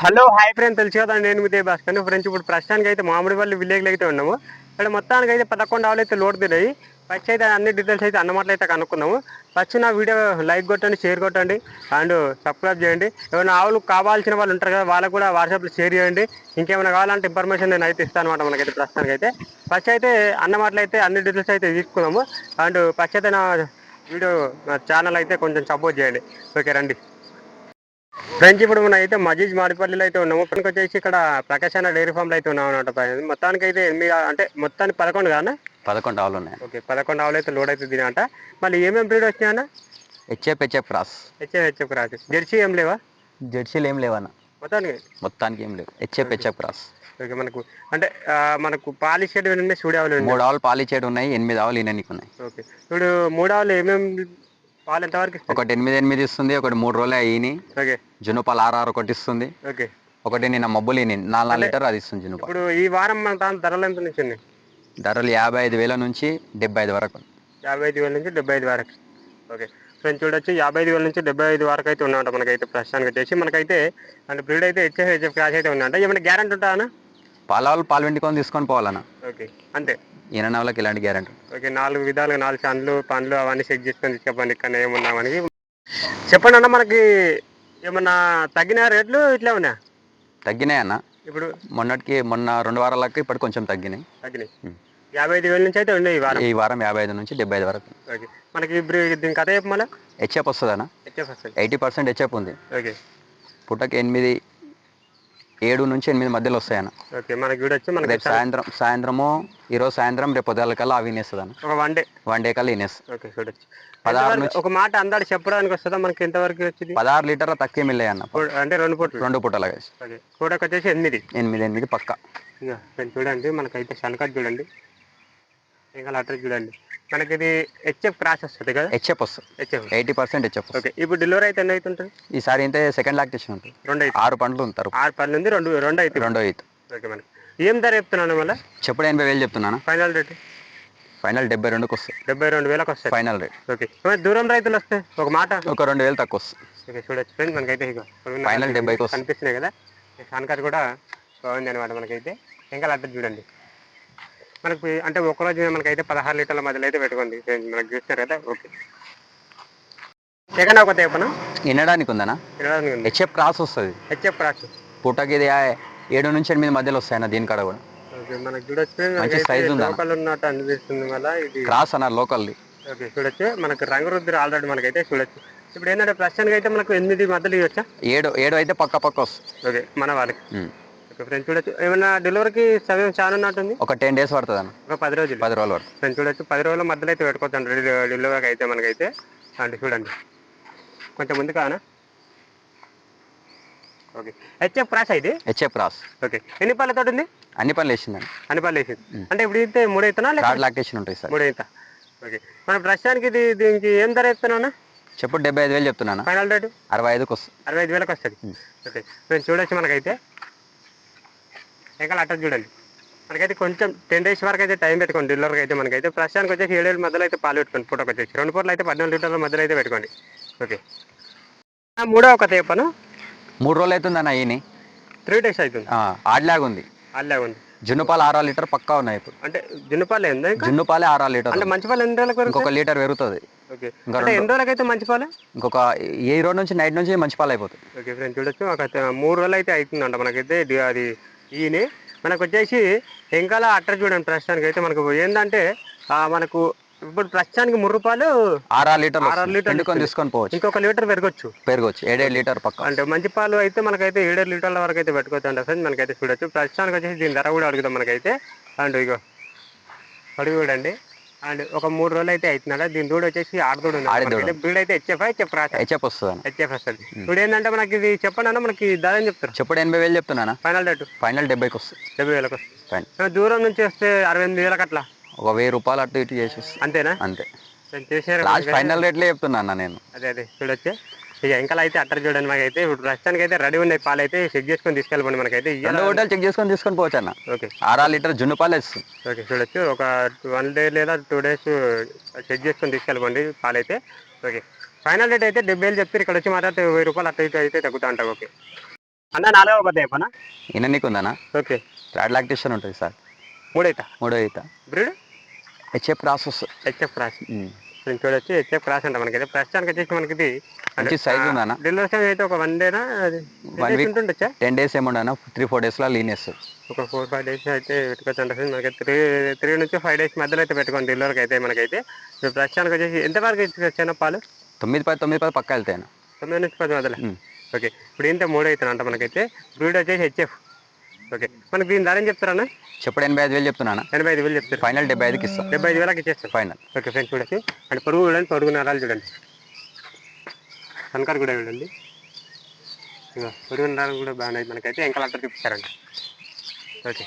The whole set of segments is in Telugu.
హలో హాయ్ ఫ్రెండ్ తెలుసు కదా నేను మీదే భాస్కర్. ఫ్రెండ్స్ ఇప్పుడు ప్రస్తుతానికి అయితే మామిడిపల్లి విలేజ్లో అయితే ఉన్నాము. ఇక్కడ మొత్తానికి అయితే పదకొండు ఆవులు అయితే లోడ్ తిన్నాయి ఫస్ట్ అయితే అన్ని డీటెయిల్స్ అయితే అన్నమాటలు అయితే కనుక్కున్నాము ఫస్ట్ నా వీడియో లైక్ కొట్టండి షేర్ కొట్టండి అండ్ సబ్స్క్రైబ్ చేయండి. ఏమైనా ఆవులు కావాల్సిన వాళ్ళు ఉంటారు కదా వాళ్ళకు కూడా వాట్సాప్లో షేర్ చేయండి. ఇంకేమైనా కావాలంటే ఇన్ఫర్మేషన్ నేను అయితే ఇస్తాను అనమాట మనకైతే ప్రస్తుతానికి అయితే. ఫస్ట్ అయితే అన్నమాటలు అయితే అన్ని డీటెయిల్స్ అయితే తీసుకున్నాము అండ్ ఫస్ట్ అయితే నా వీడియో నా ఛానల్ అయితే కొంచెం సపోర్ట్ చేయండి. ఓకే రండి. ఫ్రెండ్స్ ఇప్పుడు మనం అయితే మజీజ్ మాడిపల్లిలో అయితే ఉన్నాము. ఇక్కడికి వచ్చేసి ఇక్కడ ప్రకాశ్ అన్న డైరీ ఫామ్లో అయితే ఉన్నాం అనమాట మొత్తానికి అయితే ఎనిమిది అంటే మొత్తానికి పదకొండు కానా? పదకొండు ఆవులు ఉన్నాయి. ఓకే పదకొండు ఆవులు అయితే లోడ్ అయితే తినంట మళ్ళీ ఏమేమి breed వచ్చినాయన్న HF HF cross. HF HF Raju Jersey ఏం లేవా? జెర్సీలు ఏం లేవన్న మొత్తానికి? మొత్తానికి ఏం లేవు. HF HF cross. ఓకే మనకు అంటే మనకు పాలిష్ షెడ్ ఉన్నాయి? సూడి ఆవులు మూడు ఆవులు పాలిచ్చేడు ఉన్నాయి ఎనిమిది ఆవులు ఈయననికి ఉన్నాయి. ఓకే. ఇప్పుడు మూడు ఆవులు ఏమేమి పాలు ఎంతవరకు ఒకటి ఎనిమిది ఎనిమిది ఇస్తుంది ఒకటి మూడు రోజులు అయ్యి ఓకే. జునుపాలు ఆరు ఆరు ఒకటి ఇస్తుంది. ఓకే. ఒకటి నిన్న మబ్బులు నాలుగు నాలుగు లీటర్ అది ఇస్తుంది జునుపాలు ఇప్పుడు ఈ వారం మన దాని ధరలు ఎంత నుంచి ఉన్నాయి? ధరలు యాభై ఐదు వేల నుంచి డెబ్బై ఐదు వరకు. యాభై ఐదు వేల నుంచి డెబ్బై ఐదు వరకు. ఓకే. ఫ్రెండ్స్ చూడొచ్చు యాభై ఐదు వేల నుంచి డెబ్బై ఐదు వరకు అయితే ఉన్నమాట మనకైతే ప్రస్తుతానికి వచ్చేసి. మనకైతే అంటే బ్రీడ్ అయితే హెచ్ఎఫ్ హెచ్ఎఫ్ క్లాస్ అయితే ఉందంట ఏమైనా గ్యారంటీ ఉంటుందా పాల వాళ్ళు పాలు వెంటుకొని తీసుకొని పోవాలన్న. ఓకే అంతే. ఈయన వాళ్ళకి ఇలాంటి గ్యారెంటీ. ఓకే నాలుగు విధాలుగా నాలుగు చండ్లు పండ్లు అవన్నీ చెక్ చేసుకొని తీసుకెళ్ళండి ఇక్కడ ఏమున్నా మనకి చెప్పండి అన్న మనకి ఏమన్నా తగ్గిన రేట్లు ఇట్లా ఉన్నాయా తగ్గినాయి అన్న. ఇప్పుడు? మొన్నటికి మొన్న రెండు వారాలకు ఇప్పటి కొంచెం తగ్గినాయి. తగ్గినాయి. యాభై ఐదు వేల నుంచి అయితే ఉన్నాయి ఈ వారం? ఈ వారం యాభై ఐదు నుంచి డెబ్బై ఐదు వరకు. ఓకే. మనకి ఇప్పుడు దీని కథ చెప్పు మళ్ళీ హెచ్ఎఫ్ వస్తుందన్న. హెచ్ఎఫ్ వస్తుంది. ఎయిటీ పర్సెంట్ హెచ్ఎఫ్ ఉంది. ఓకే. పుట్టకి ఎనిమిది ఏడు నుంచి ఎనిమిది మధ్యలో వస్తాయన్న. ఓకే మనకి చూడొచ్చు మనకి రేపు సాయంత్రం సాయంత్రము ఈరోజు సాయంత్రం రేపు పొద్దుల కల్లా అవి ఇనేస్తుంది అన్న ఒక వన్ డే. వన్ డే కల్లా ఓకే చూడొచ్చు పదహారు నుంచి- ఒక మాట అందాడు చెప్పడానికి వస్తుందా? మనకి ఎంతవరకు వచ్చింది? పదహారు లీటర్ల తక్కువ మిల్లాయి అన్న అంటే రెండు పూటలు. రెండు ఓకే కూడకి వచ్చేసి ఎనిమిది. ఎనిమిది ఎనిమిది పక్క. ఇక చూడండి మనకైతే సన్కట్ చూడండి. ఇంకా లెటర్ చూడండి. మనకి ఇది హెచ్ఎఫ్ క్రాస్ వస్తుంది కదా? హెచ్ఎఫ్ వస్తుంది. HF eighty percent HF okay ఇప్పుడు డెలివరీ అయితే ఎన్ని అవుతుంటుంది ఈసారి అయితే సెకండ్ లాక్టేషన్ ఉంటుంది రెండు అయితే ఆరు పండ్లు ఉంటారు ఆరు పది ఉంది రెండు రెండు అయితే రెండో ఎయిత్ ఓకే మనకి ఏం ధర చెప్తున్నాను మళ్ళీ? చెప్పుడు ఎనభై వేలు చెప్తున్నాను? ఫైనల్ రేట్ ఫైనల్ డెబ్బై రెండుకి వస్తుంది. డెబ్బై రెండు వేలకు వస్తాయి ఫైనల్ రేట్ ఓకే దూరం రైతులు వస్తే ఒక మాట? ఒక రెండు వేలు తక్కువ వస్తుంది. ఓకే చూడొచ్చు. ఫ్రెండ్స్ మనకైతే ఇక 70 కి వస్తుంది. కనిపిస్తున్నాయి కదా? సన్కట్ కూడా బాగుంది అనమాట మనకైతే. ఇంకా లెటర్ చూడండి. మనకి అంటే ఒక్కరోజు మనకైతే పదహారు లీటర్ల మధ్యలో అయితే పెట్టుకోండి మనకు చూస్తున్నారు కదా? ఓకే. సెకండ్ ఒక తేపన? వినడానికి ఉందనా? తినడానికి ఉంది. హెచ్ఎఫ్ క్రాస్ వస్తుంది. HF cross. పుట్టకి ఇది ఏడు నుంచి ఎనిమిది మధ్యలో వస్తాయన్న దీని కాడ. కూడా మనకు చూడొచ్చు. ఉందా? లోకల్ ఉన్నట్టు అనిపిస్తుంది మళ్ళీ ఇది. క్రాస్ అన్నారు లోకల్ది. ఓకే చూడొచ్చు. మనకు రంగురుద్ర ఆల్రెడీ మనకైతే చూడొచ్చు. ఇప్పుడు ఏంటంటే ప్రస్తుతానికి అయితే మనకు ఎనిమిది మధ్యలో ఇవ్వచ్చా? ఏడు ఏడు అయితే పక్క పక్క వస్తుంది ఓకే మన వాళ్ళకి. ఓకే ఫ్రెండ్స్ చూడొచ్చు. ఏమైనా డెలివరీకి సమయం చాలా ఉన్నట్టుంది? ఒక టెన్ డేస్ పడుతుంది అన్న ఒక పది రోజులు. పది రోజులు పడుతుంది. ఫ్రెండ్స్ చూడొచ్చు. పది రోజుల మధ్యలో అయితే పెట్టుకోవచ్చు డెలివరీకి అయితే మనకైతే. అంటే చూడండి. కొంచెం ముందు కానా ఓకే. హెచ్ఎఫ్ క్రాస్ అయితే హెచ్ఎఫ్ క్రాస్. ఓకే. ఎన్ని పళ్ళతో ఉంది? అన్ని పనులు వేసిందండి. అన్ని పళ్ళు వేసింది. అంటే ఇప్పుడు అయితే మూడు అవుతున్నా లేక థర్డ్ లాక్టేషన్ ఉంటుంది సార్. మూడు అవుతా ఓకే. మన ప్రస్తుతానికి ఇది దీనికి ఏం ధర ఇస్తున్నా చెప్పు డెబ్బై ఐదు వేలు చెప్తున్నాను. Final rate? అరవై ఐదుకి వస్తుంది అరవై ఐదు వేలకు వస్తుంది. ఓకే. మేము చూడొచ్చు మనకైతే. ఇంకా అట్ట చూడండి. మనకైతే కొంచెం టెన్ డేస్ వరకు అయితే టైం పెట్టుకోండి డెలివరీకి అయితే మనకైతే. ప్రస్తుతానికి వచ్చేసి ఏడేళ్ళ మధ్యలో అయితే పాలు పెట్టుకోండి ఫోటోకి వచ్చేసి. రెండు పూటలు అయితే పద్నాలుగు లీటర్ల మధ్యలో అయితే పెట్టుకోండి. ఓకే మూడో ఒక తేపను. మూడు రోజులు అవుతుందన్న ఈయన. త్రీ డేస్ అవుతుంది. ఆడలాగా ఉంది. అల్లే ఉంది. జున్నుపాలు ఆరు లీటర్ పక్కా ఉన్నాయి ఇప్పుడు. అంటే జున్నుపాలు ఏందా జున్నుపాలే ఆరు లీటర్. అంటే మంచి పాలు ఎన్ని రోజులకు ఇంకొక లీటర్ పెరుగుతుంది. ఓకే ఎన్ని రోజులకైతే మంచి పాలు? ఇంకొక ఏ రోజు నుంచి నైట్ నుంచి మంచి పాలు అయిపోతుంది ఓకే ఫ్రెండ్ చూడొచ్చు. ఒక మూడు రోజులు అయితే అవుతుందంట. మనకైతే అది ఈయన మనకు వచ్చేసి ఇంకా అట్ట చూడండి ప్రస్తుతానికి అయితే మనకు ఏంటంటే మనకు ఇప్పుడు ప్రస్తుతానికి మూడు రూపాయలు ఆరు లీటర్ ఆరు ఎండుకొని తీసుకొని పోవచ్చు. ఇంకొక లీటర్ పెరగచ్చు. పెరగవచ్చు ఏడేడు లీటర్ పక్క. అంటే మంచి పాలు అయితే మనకైతే ఏడు లీటర్ల వరకు అయితే పెట్టుకోవచ్చు అంట ఫ్రెండ్ మనకైతే చూడొచ్చు. ప్రస్తుతానికి వచ్చేసి దీని ధర కూడా అడుగుదాం మనకైతే. అండ్ ఇగో అడుగు చూడండి. అండ్ ఒక మూడు రోజులు అయితే అవుతున్నాడు దీని దూడ వచ్చేసి ఆడదూడు బ్రీడ్ అయితే హెచ్ఎఫ్ హెచ్ఎఫ్ రాసా హెచ్ఎఫ్ వస్తుంది హెచ్ఎఫ్ వస్తుంది ఇప్పుడు ఏంటంటే మనకి ఇది చెప్పండి అన్న మనకి ఏం చెప్తారు. చెప్పుడు ఎనభై వేలు చెప్తున్నానా ఫైనల్ రేటు ఫైనల్ డెబ్బైకి వస్తుంది. డెబ్బై వేలకు వస్తుంది. దూరం నుంచి వస్తే అరవై ఎనిమిది వేలకు అట్లా? ఒక వెయ్యి రూపాయలు అటు ఇటు చేసేసి అంతేనా? అంతే. ఫైనల్ రేట్లే చెప్తున్నా నేను. అదే అదే. చూడొచ్చు. ఇక ఇంకా అయితే అట్టర్ చూడండి మాకైతే. ఇప్పుడు ప్రస్తుతానికి అయితే రెడీ ఉన్నాయి పాలు అయితే చెక్ చేసుకొని తీసుకెళ్ళిపోండి మనకైతే. రెండు హోటల్ చెక్ చేసుకొని తీసుకొని పోవచ్చు అన్న. ఓకే. ఆరు లీటర్ జున్ను పాలు ఇస్తుంది ఓకే చూడొచ్చు. ఒక వన్ డే లేదా టూ డేస్ చెక్ చేసుకొని తీసుకెళ్ళిపోండి పాలు అయితే ఓకే. ఫైనల్ రేట్ అయితే డెబ్బై వేలు చెప్తారు. ఇక్కడ వచ్చి మాట్లాడితే వెయ్యి రూపాయలు అట్ట ఇటు అయితే తగ్గుతా ఉంటా ఓకే. అన్న నాలుగవ పద్ద చెప్పనా ఈయన నీకు ఉందనా ఓకే. థర్డ్ లాక్టేషన్ ఉంటుంది సార్. మూడైతా మూడో ఈత. Breed? HF process HF cross నేను చూడొచ్చు హెచ్ఎఫ్ క్రాస్ అంట మనకి. అయితే ప్రస్తుతానికి వచ్చేసి మనకి ఇది మంచి size ఉందన్న? డెలివరీ టైం అయితే ఒక వన్ డేనా One week. ఉంటుండొచ్చా? టెన్ డేస్ ఏముండనా త్రీ ఫోర్ డేస్లో లీన్ వేస్తుంది ఒక ఫోర్ ఫైవ్ డేస్ అయితే పెట్టుకోవచ్చు అంటే. మనకి త్రీ త్రీ నుంచి ఫైవ్ డేస్ మధ్యలో అయితే పెట్టుకోండి డెలివరీకి అయితే మనకైతే. ఇప్పుడు ప్రస్తుతానికి వచ్చేసి ఎంతవరకు ఇచ్చిన పాలు? తొమ్మిది పది తొమ్మిది పది పక్క వెళ్తాయి తొమ్మిది నుంచి పది మధ్యలో. ఓకే. ఇప్పుడు ఇంత మూడు అవుతుంది అంట మనకైతే. బ్రీడ్ వచ్చేసి హెచ్ఎఫ్. ఓకే. మనకి దీని ధర ఏం చెప్తారన్న చెప్పుడు ఎనభై ఐదు వేలు చెప్తున్నానా ఎనభై ఐదు వేలు చెప్తారు. ఫైనల్ డెబ్బై ఐదుకి ఇస్తాం. డెబ్బై ఐదు వేలకి ఇచ్చేస్తారు ఫైనల్. ఓకే ఫ్రెండ్స్ చూడండి. అండ్ పొడుగు చూడండి పొడుగు నరాలు చూడండి. సన్కార్ కూడా చూడండి. ఇగో పొడుగు నరాలు కూడా బాగున్నాయి. మనకైతే ఇంకా అట్లా చూపిస్తారండి ఓకే.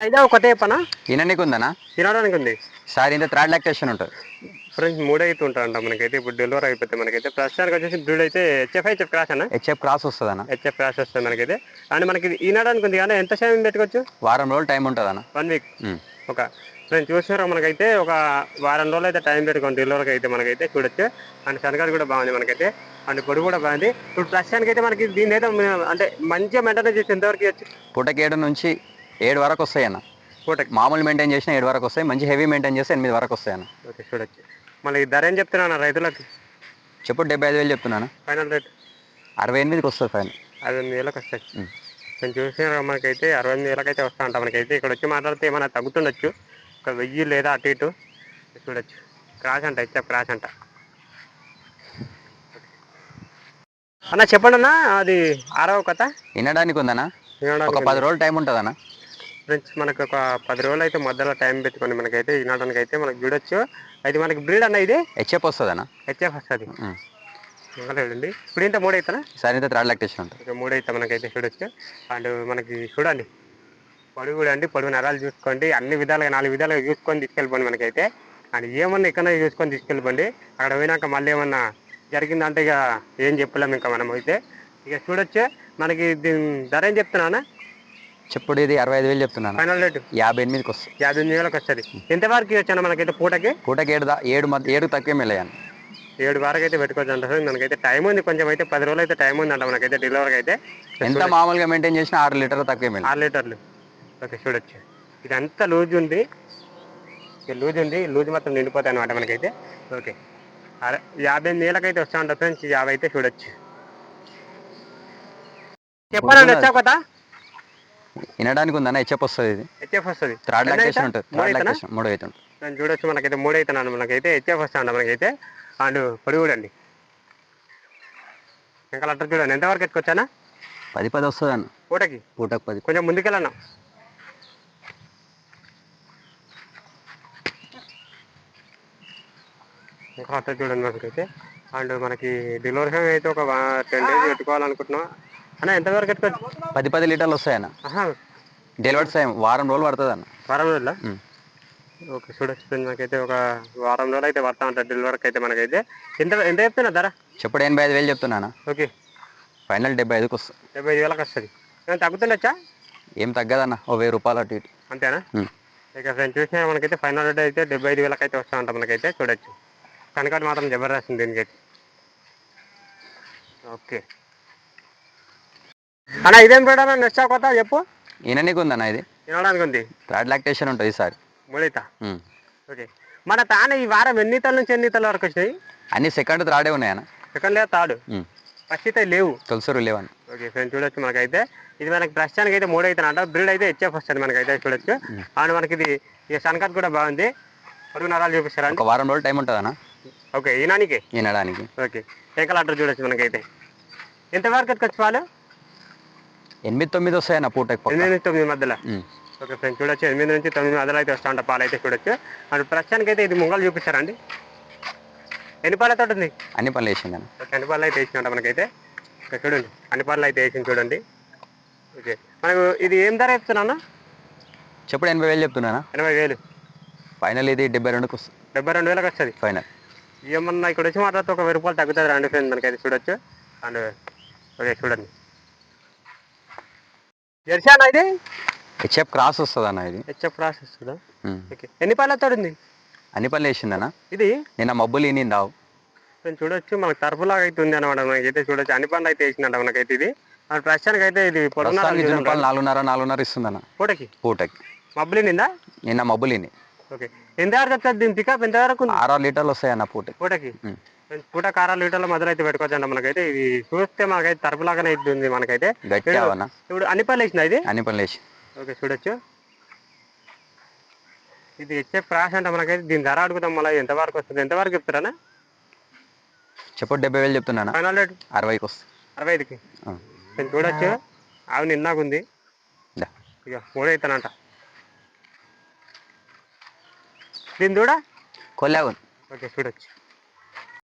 అయితే కొత్త చెప్పనా ఈయన నీకు ఉందనా తినడానికి ఉంది. సార్ ఇంత థర్డ్ లాక్టేషన్ ఉంటుంది. ఫ్రెండ్స్ మూడు అయితే ఉంటాయంట మనకైతే. ఇప్పుడు డెలివరీ అయిపోతే మనకైతే ప్రస్తుతానికి వచ్చేసి బ్రీడ్ అయితే హెచ్ఎఫ్ హెచ్ఎఫ్ క్రాస్ అన్న. హెచ్ఎఫ్ క్రాస్ వస్తుందన్న. హెచ్ఎఫ్ క్రాస్ వస్తుంది మనకైతే. అండ్ మనకి ఈనాడానికి ఉంది కానీ ఎంత సమయం పెట్టుకోవచ్చు? వారం రోజులు టైం ఉంటుందన్న. వన్ వీక్ ఒక నేను చూసినారా మనకైతే? ఒక వారం రోజులు అయితే టైం పెట్టుకోండి డెలివరీకి అయితే మనకైతే చూడొచ్చు. అండ్ శనగలు కూడా బాగుంది మనకైతే. అండ్ పొడి కూడా బాగుంది. ఇప్పుడు ప్రస్తుతానికి అయితే మనకి దీని అయితే అంటే మంచిగా మెయింటైన్ చేసి ఎంతవరకు ఇవ్వచ్చు పూటకి ఏడు నుంచి ఏడు వరకు వస్తాయి అన్న పూటకి. మామూలు మెయింటైన్ చేసిన ఏడు వరకు వస్తాయి. మంచి హెవీ మెయింటైన్ చేస్తే ఎనిమిది వరకు వస్తాయి అన్న ఓకే చూడొచ్చు. మళ్ళీ ధర ఏం చెప్తున్నా రైతులకి? చెప్పుడు డెబ్బై ఐదు వేలు చెప్తున్నాను. ఫైనల్ రేట్ అరవై ఎనిమిదికి వస్తుంది ఫైనల్ అరవై ఎనిమిది వేలకు వస్తాయి. నేను చూసిన మనకైతే అరవై ఎనిమిది వేలకు అయితే వస్తా ఉంటా మనకైతే. ఇక్కడ వచ్చి మాట్లాడితే ఏమైనా తగ్గుతుండొచ్చు. ఒక వెయ్యి లేదా అటు ఇటు. చూడొచ్చు. క్రాష్ అంట ఇచ్చా క్రాష్ అంట. అన్న చెప్పండి అన్న అది ఆరవ కథ? వినడానికి ఉందనా ఒక పది రోజులు టైం ఉంటుందన్న? ఫ్రెండ్స్ మనకు ఒక పది రోజులు అయితే మధ్యలో టైం పెట్టుకోండి. మనకైతే ఈనాడానికి అయితే మనకు చూడొచ్చు. అయితే మనకి బ్రీడ్ అన్న ఇది? హెచ్ఎఫ్ వస్తుందన్న. హెచ్ఎఫ్ వస్తుంది. చూడండి. ఇప్పుడు ఇంత మూడు అవుతానా సార్ ఇంత థర్డ్ లాక్టేషన్ ఉంటుంది. మూడు అయితే మనకైతే చూడొచ్చు. అండ్ మనకి చూడండి. పొడుగు కూడా అండి పొడుగు నరాలు చూసుకోండి. అన్ని విధాలుగా నాలుగు విధాలుగా చూసుకొని తీసుకెళ్ళిపోండి మనకైతే. అండ్ ఏమన్నా ఇక్కడ చూసుకొని తీసుకెళ్ళిపోండి. అక్కడ పోయినాక మళ్ళీ ఏమన్నా జరిగిందంటే ఇక ఏం చెప్పలేము ఇంకా మనం అయితే ఇక చూడొచ్చు. మనకి దీని ధర ఏం చెప్తున్నానా చెప్పుడు ఇది అరవై ఐదు వేలు చెప్తున్నాను. ఫైనల్ రేటు యాభై ఎనిమిదికి వస్తుంది యాభై ఎనిమిది వేలకు వస్తుంది. ఎంతవరకు వచ్చాను మనకైతే పూటకి? పూటకి ఏడు దా ఏడు మధ్య ఏడు తక్కువ వెళ్ళాను ఏడు వరకు అయితే పెట్టుకోవచ్చు అంటారు. మనకైతే టైం ఉంది. కొంచెం అయితే పది రోజులు అయితే టైం ఉంది అంట మనకైతే డెలివరీకి అయితే ఎంత మామూలుగా మెయింటైన్ చేసినా ఆరు లీటర్ తక్కువ ఆరు లీటర్లు. ఓకే చూడొచ్చు. ఇది అంతా లూజ్ ఉంది. ఇది లూజ్ ఉంది. లూజ్ మాత్రం నిండిపోతాయి అనమాట మనకైతే. ఓకే. అరే యాభై నీళ్ళకైతే వస్తా ఉంటా ఫ్రెండ్స్. యాభై అయితే చూడొచ్చు. చెప్పాలండి వచ్చా కొత్త వినడానికి ఉందన్న హెచ్ఎఫ్ వస్తుంది ఇది. హెచ్ఎఫ్ వస్తుంది. థర్డ్ లాక్టేషన్ అయితే? ఉంటుంది. థర్డ్? లాక్టేషన్ మూడు అవుతుంది నేను చూడొచ్చు మనకైతే మూడు అవుతున్నాను మనకైతే హెచ్ఎఫ్ వస్తా అంట మనకైతే. అండ్ పొడి కూడా అండి ఇంకా అట్లా చూడండి. ఎంతవరకు ఎత్తుకొచ్చానా? పది పది వస్తుంది అన్న. పూటకి? పూటకు పది. కొంచెం ముందుకెళ్ళన్నా. ఇంకా అట్లా చూడండి మనకైతే. అండ్ మనకి డెలివరీ అయితే ఒక టెన్ డేస్ పెట్టుకోవాలనుకుంటున్నాం. అన్న ఎంతవరకు పెట్టుకోవచ్చు పది పది లీటర్లు వస్తాయి అన్న డెలివరీ టైం వారం రోజులు పడుతుంది అన్న వారం రోజుల. ఓకే చూడొచ్చు ఫ్రెండ్ మనకైతే ఒక వారం రోజులు అయితే పడతా ఉంటుంది డెలివరీకి అయితే మనకైతే. ఎంత ఎంత చెప్తున్నా ధర? చెప్పుడు ఎనభై ఐదు వేలు చెప్తున్నానా ఓకే. ఫైనల్ డెబ్బై ఐదుకి వస్తుంది డెబ్బై ఐదు వేలకు వస్తుంది. ఏమైనా తగ్గుతుండొచ్చా? ఏం తగ్గదన్న ఓ వెయ్యి రూపాయలు అటు ఇటు. అంతేనా. ఇక ఫ్రెండ్ చూసినా మనకైతే ఫైనల్ రేట్ అయితే డెబ్బై ఐదు వేలకు అయితే వస్తా ఉంటాం మనకైతే చూడొచ్చు. కనకాడు మాత్రం జబర్దస్త్ ఉంది దీనికైతే. ఓకే. అన్న ఇదేం పెడనా నెక్స్ట్ కొత్త చెప్పు. నీకు ఉందన్న ఇది. తినడానికి ఉంది. థర్డ్ లాక్టేషన్ ఉంటుంది ఈసారి మూడైత. ఓకే. మన తానే ఈ వారం ఎన్ని తల నుంచి ఎన్ని తల వరకు వచ్చినాయి? అన్ని సెకండ్ థర్డే ఉన్నాయన్న. సెకండ్ లేదు తాడు ఉమ్. ఫస్ట్ అయితే లేవు. తులసూరు లేవన్న. ఓకే ఫ్రెండ్ చూడొచ్చు మనకైతే. ఇది మనకి ప్రస్తుతానికి అయితే మూడు అయితే అంట. బ్రీడ్ అయితే హెచ్ఎఫ్ వస్తుంది మనకైతే చూడొచ్చు. అండ్ మనకి ఇది సన్కట్ కూడా బాగుంది. పొడుగు నరాలు చూపిస్తారా? ఒక వారం రోజులు టైం ఉంటుందన్న. ఓకే ఈనానికి? వినడానికి ఓకే ఏ కలర్ చూడొచ్చు మనకైతే. ఎంతవరకు ఎత్తుకొచ్చి పాలు? ఎనిమిది తొమ్మిది వస్తాయన్న పూటకి ఎనిమిది నుంచి తొమ్మిది మధ్యలో. ఓకే ఫ్రెండ్స్ చూడొచ్చు. ఎనిమిది నుంచి తొమ్మిది మధ్యలో అయితే వస్తా ఉంటా పాలు అయితే చూడొచ్చు. అండ్ ప్రస్తుతానికి అయితే ఇది ముంగలు చూపిస్తారండి. ఎన్ని పాలతో ఉంది? అన్ని పనులు వేసిందన్న ఓకే అన్ని పాలు అయితే వేసినట్ట మనకైతే. ఇక్కడ చూడండి. అన్ని పాలు అయితే వేసింది చూడండి. ఓకే. మనకు ఇది ఏం ధర చెప్తున్నా చెప్పుడు ఎనభై వేలు చెప్తున్నానా ఎనభై వేలు. ఫైనల్ ఇది డెబ్బై రెండుకి వస్తుంది డెబ్బై రెండు వేలకు వస్తుంది. ఫైనల్. ఏమన్నా ఇక్కడ వచ్చి మాట్లాడితే ఒక వెయ్యి రూపాయలు తగ్గుతుంది రండి ఫ్రెండ్ మనకైతే చూడొచ్చు. అండ్ ఓకే చూడండి. జెర్సానా ఇది? హెచ్ఎఫ్ క్రాస్ వస్తుంది అన్న ఇది. హెచ్ఎఫ్ ప్రాసెస్ వస్తుందా. ఓకే. ఎన్ని పాలతో ఉంది అన్ని పనులు వేసిందన్న ఇది? నిన్న మబ్బులు ఈనిందావు నేను చూడొచ్చు మనకు తరపులాగా అయితే ఉంది అనమాట మనకైతే చూడొచ్చు. అన్ని పనులు అయితే వేసిందంట మనకైతే ఇది. మన ప్రస్తుతానికి అయితే ఇది జున్నుపాలు నాలుగున్నర నాలుగున్నర ఇస్తుందన్న. పూటకి? పూటకి. మబ్బులు నిందా నిన్న మబ్బులిని ఓకే. ఎంత వరకు దీని పికప్ ఎంత వరకు ఆరు లీటర్లు వస్తాయన్న పూటకి. పూటకి? ఉమ్. పూట కారాలు లీటర్ల మధ్యలో అయితే పెట్టుకోవచ్చండి మనకైతే. ఇది చూస్తే మనకైతే తరపులాగానే అవుతుంది మనకైతే. ఇప్పుడు అన్ని పళ్ళు వేసిన ఇది? అన్ని పనులు వేసి. ఓకే చూడొచ్చు. ఇది ఇచ్చే ప్రాస అంటే మనకైతే. దీని ధర అడుగుతాం మళ్ళీ ఎంత వరకు వస్తుంది? ఎంత వరకు చెప్తారా చెప్పు డెబ్బై వేలు చెప్తున్నానా? Final rate? అరవైకి వస్తుంది. అరవై ఐదుకి. నేను చూడొచ్చు. ఆవి నిన్నాకుంది. ఇక మూడే అవుతానంట దీని చూడ? కొల్లాగు ఓకే చూడొచ్చు.